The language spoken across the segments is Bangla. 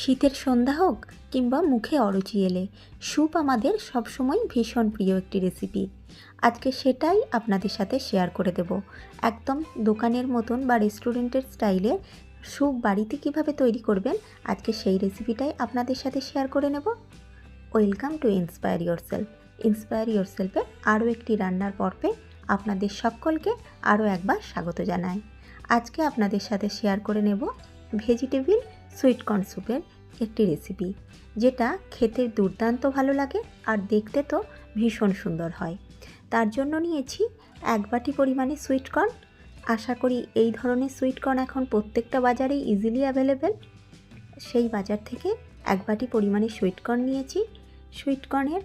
শীতের সন্ধ্যা হোক কিংবা মুখে অরুচি এলে, স্যুপ আমাদের সবসময় ভীষণ প্রিয় একটি রেসিপি আজকে সেটাই আপনাদের সাথে শেয়ার করে দেব। একদম দোকানের মতন বা রেস্টুরেন্টের স্টাইলে স্যুপ বাড়িতে কীভাবে তৈরি করবেন, আজকে সেই রেসিপিটাই আপনাদের সাথে শেয়ার করে নেব। Welcome to inspire yourself inspire your সেলফে আরও একটি রান্নার পর্বে আপনাদের সকলকে আরও একবার স্বাগত জানাই। আজকে আপনাদের সাথে শেয়ার করে নেব ভেজিটেবিল সুইট কর্ন স্যুপের একটি রেসিপি, যেটা খেতে দুর্দান্ত ভালো লাগে আর দেখতে তো ভীষণ সুন্দর হয়। তার জন্য নিয়েছি এক বাটি পরিমাণে সুইট কর্ন। আশা করি এই ধরনের সুইট কর্ন এখন প্রত্যেকটা বাজারেই ইজিলি অ্যাভেলেবেল সেই বাজার থেকে এক বাটি পরিমাণে সুইট কর্ন নিয়েছি। সুইট কর্নের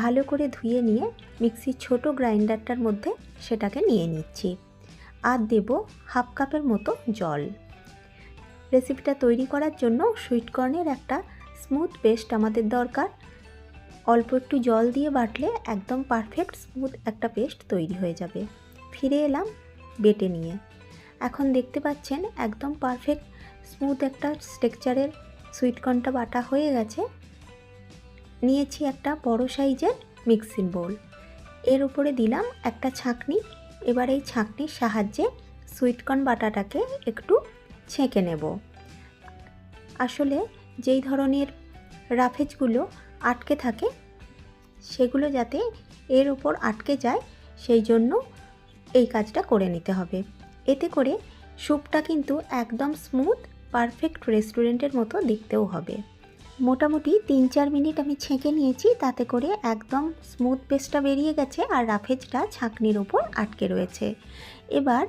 ভালো করে ধুয়ে নিয়ে মিক্সির ছোট গ্রাইন্ডারটার মধ্যে সেটাকে নিয়ে নিচ্ছি। আর দেব হাফ কাপের মতো জল। রেসিপিটা তৈরি করার জন্য সুইট কর্নের একটা স্মুথ পেস্ট আমাদের দরকার। অল্প একটু জল দিয়ে বাটলে একদম পারফেক্ট স্মুথ একটা পেস্ট তৈরি হয়ে যাবে। ফিরে এলাম বেটে নিয়ে। এখন দেখতে পাচ্ছেন একদম পারফেক্ট স্মুথ একটা স্ট্রেকচারের সুইটকর্নটা বাটা হয়ে গেছে। নিয়েছি একটা বড় সাইজের মিক্সিং বোল। এর উপরে দিলাম একটা ছাঁকনি। এবার এই ছাঁকনির সাহায্যে সুইটকর্ন বাটাটাকে একটু ছেঁকে নেব। আসলে যেই ধরনের রাফেজগুলো আটকে থাকে, সেগুলো যাতে এর উপর আটকে যায়, সেই জন্য এই কাজটা করে নিতে হবে। এতে করে স্যুপটা কিন্তু একদম স্মুথ, পারফেক্ট রেস্টুরেন্টের মতো দেখতেও হবে। মোটামুটি তিন চার মিনিট আমি ছেঁকে নিয়েছি, তাতে করে একদম স্মুথ পেস্টটা বেরিয়ে গেছে আর রাফেজটা ছাঁকনির ওপর আটকে রয়েছে। এবার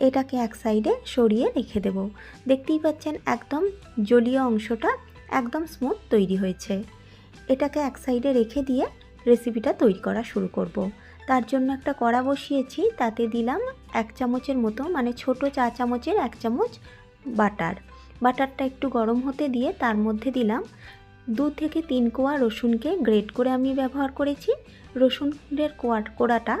এটাকে এক সাইডে সরিয়ে রেখে দেব। দেখতেই পাচ্ছেন একদম জলীয় অংশটা একদম স্মুথ তৈরি হয়েছে। এটাকে এক সাইডে রেখে দিয়ে রেসিপিটা তৈরি করা শুরু করব। তার জন্য একটা কড়া বসিয়েছি, তাতে দিলাম এক চামচের মতো মানে ছোট চা চামচের এক চামচ বাটার। বাটারটা একটু গরম হতে দিয়ে তার মধ্যে দিলাম দু থেকে তিন কোয়া রসুনকে গ্রেট করে আমি ব্যবহার করেছি। রসুনের কোয়া কোড়াটা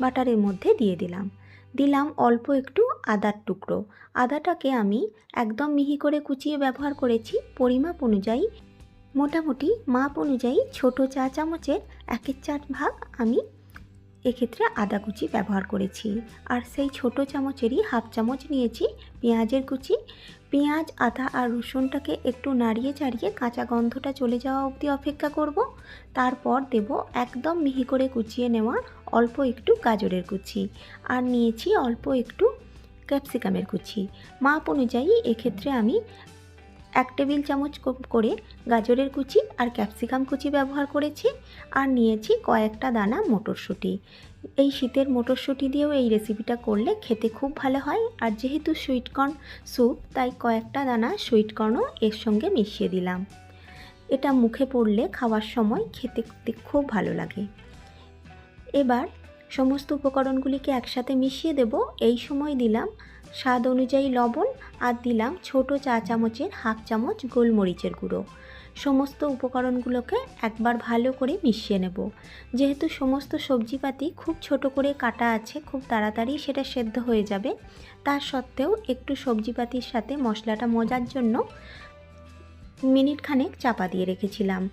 বাটারের মধ্যে দিয়ে দিলাম। দিলাম অল্প একটু আদার টুকরো। আদাটাকে আমি একদম মিহি করে কুচিয়ে ব্যবহার করেছি। পরিমাপ অনুযায়ী, মোটামুটি মাপ অনুযায়ী ছোট চা চামচের একের চার ভাগ আমি এক্ষেত্রে আদা কুচি ব্যবহার করেছি। আর সেই ছোট চামচেরই হাফ চামচ নিয়েছি পেঁয়াজের কুচি। পেঁয়াজ, আদা আর রসুনটাকে একটু নাড়িয়ে চাড়িয়ে কাঁচা গন্ধটা চলে যাওয়া অবধি অপেক্ষা করব। তারপর দেব একদম মিহি করে কুচিয়ে নেওয়া অল্প একটু গাজরের কুচি। আর নিয়েছি অল্প একটু ক্যাপসিকামের কুচি। মাপ অনুযায়ী এক্ষেত্রে আমি এক টেবিল চামচ করে গাজরের কুচি আর ক্যাপসিকাম কুচি ব্যবহার করেছি আর নিয়েছি কয়েকটা দানা মটরশুঁটি। এই শীতের মটরশুঁটি দিয়েও এই রেসিপিটা করলে খেতে খুব ভালো হয় আর যেহেতু সুইটকর্ন স্যুপ তাই কয়েকটা দানা সুইটকর্নও এর সঙ্গে মিশিয়ে দিলাম। এটা মুখে পড়লে খাওয়ার সময় খেতে খুব ভালো লাগে। এবার সমস্ত উপকরণগুলিকে একসাথে মিশিয়ে দেব। এই সময় দিলাম স্বাদ অনুযায়ী লবণ আর দিলাম ছোট চা চামচের হাফ চামচ গোলমরিচের গুঁড়ো। সমস্ত উপকরণগুলোকে একবার ভালো করে মিশিয়ে নেব। যেহেতু সমস্ত সবজিপাতি খুব ছোট করে কাটা আছে, খুব তাড়াতাড়ি সেটা সেদ্ধ হয়ে যাবে, তার সত্ত্বেও একটু সবজিপাতির সাথে মশলাটা মজার জন্য মিনিট খানেক চাপা দিয়ে রেখেছিলাম।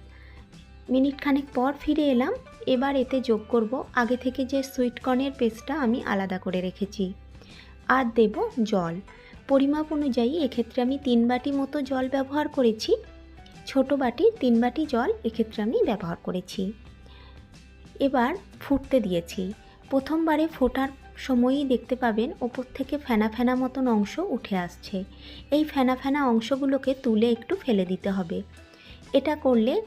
মিনিট খানেক পর ফিরে এলাম, এবার এতে যোগ করব আগে থেকে যে সুইটকর্নের পেস্টটা আমি আলাদা করে রেখেছি। আর দেব জল। পরিমাপ অনুযায়ী এক্ষেত্রে আমি তিন বাটি মতো জল ব্যবহার করেছি। ছোট বাটির তিন বাটি জল এক্ষেত্রে আমি ব্যবহার করেছি। এবার ফুটতে দিয়েছি। প্রথমবারে ফোটার সময়ই দেখতে পাবেন ওপর থেকে ফেনা ফেনা মতন অংশ উঠে আসছে। এই ফেনা ফেনা অংশগুলোকে তুলে একটু ফেলে দিতে হবে। এটা করলে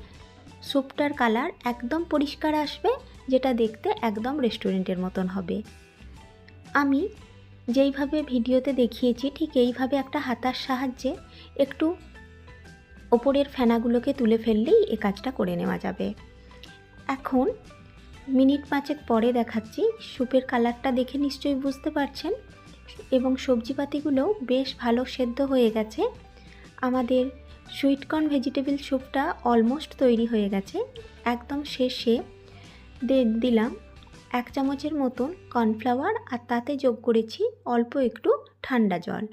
স্যুপটার কালার একদম পরিষ্কার আসবে, যেটা দেখতে একদম রেস্টুরেন্টের মতন হবে। আমি যেইভাবে ভিডিওতে দেখিয়েছি, ঠিক এইভাবে একটা হাতার সাহায্যে একটু ওপরের ফেনাগুলোকে তুলে ফেললেই এ কাজটা করে নেওয়া যাবে। এখন মিনিট পাঁচেক পরে দেখাচ্ছি স্যুপের কালারটা দেখে নিশ্চয়ই বুঝতে পারছেন এবং সবজিপাতিগুলোও বেশ ভালো সেদ্ধ হয়ে গেছে। আমাদের সুইটকর্ন ভেজিটেবল স্যুপটা অলমোস্ট তৈরি হয়ে গেছে, একদম শেষে দিলাম। এক চামচের মতন কর্নফ্লাওয়ার আর তাতে যোগ করেছি অল্প একটু ঠান্ডা জল।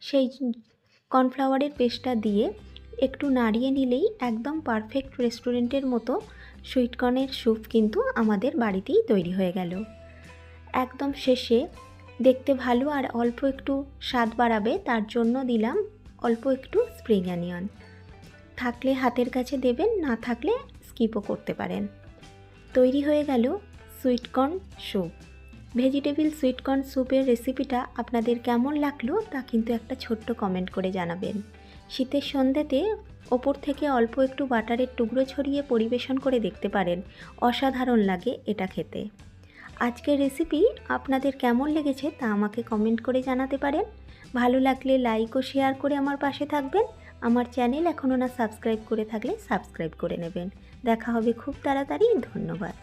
সেই কর্নফ্লাওয়ারের পেস্টটা দিয়ে একটু নাড়িয়ে নিলেই একদম পারফেক্ট রেস্টুরেন্টের মতো সুইটকর্নের স্যুপ কিন্তু আমাদের বাড়িতেই তৈরি হয়ে গেল। একদম শেষে দেখতে ভালো আর অল্প একটু স্বাদ বাড়াবে তার জন্য দিলাম অল্প একটু স্প্রিং অ্যানিয়ন থাকলে হাতের কাছে দেবেন, না থাকলে স্কিপও করতে পারেন। তৈরি হয়ে গেল সুইটকর্ন স্যুপ। ভেজিটেবিল সুইটকর্ন স্যুপের রেসিপিটা আপনাদের কেমন লাগল তা কিন্তু একটা ছোট্ট কমেন্ট করে জানাবেন। শীতের সন্ধ্যেতে ওপর থেকে অল্প একটু বাটারের টুকরো ছড়িয়ে পরিবেশন করে দেখতে পারেন। অসাধারণ লাগে এটা খেতে। আজকের রেসিপি আপনাদের কেমন লেগেছে তা আমাকে কমেন্ট করে জানাতে পারেন। ভালো লাগলে লাইক ও শেয়ার করে আমার পাশে থাকবেন। আমার চ্যানেল এখনও না সাবস্ক্রাইব করে থাকলে সাবস্ক্রাইব করে নেবেন। দেখা হবে খুব তাড়াতাড়ি। ধন্যবাদ।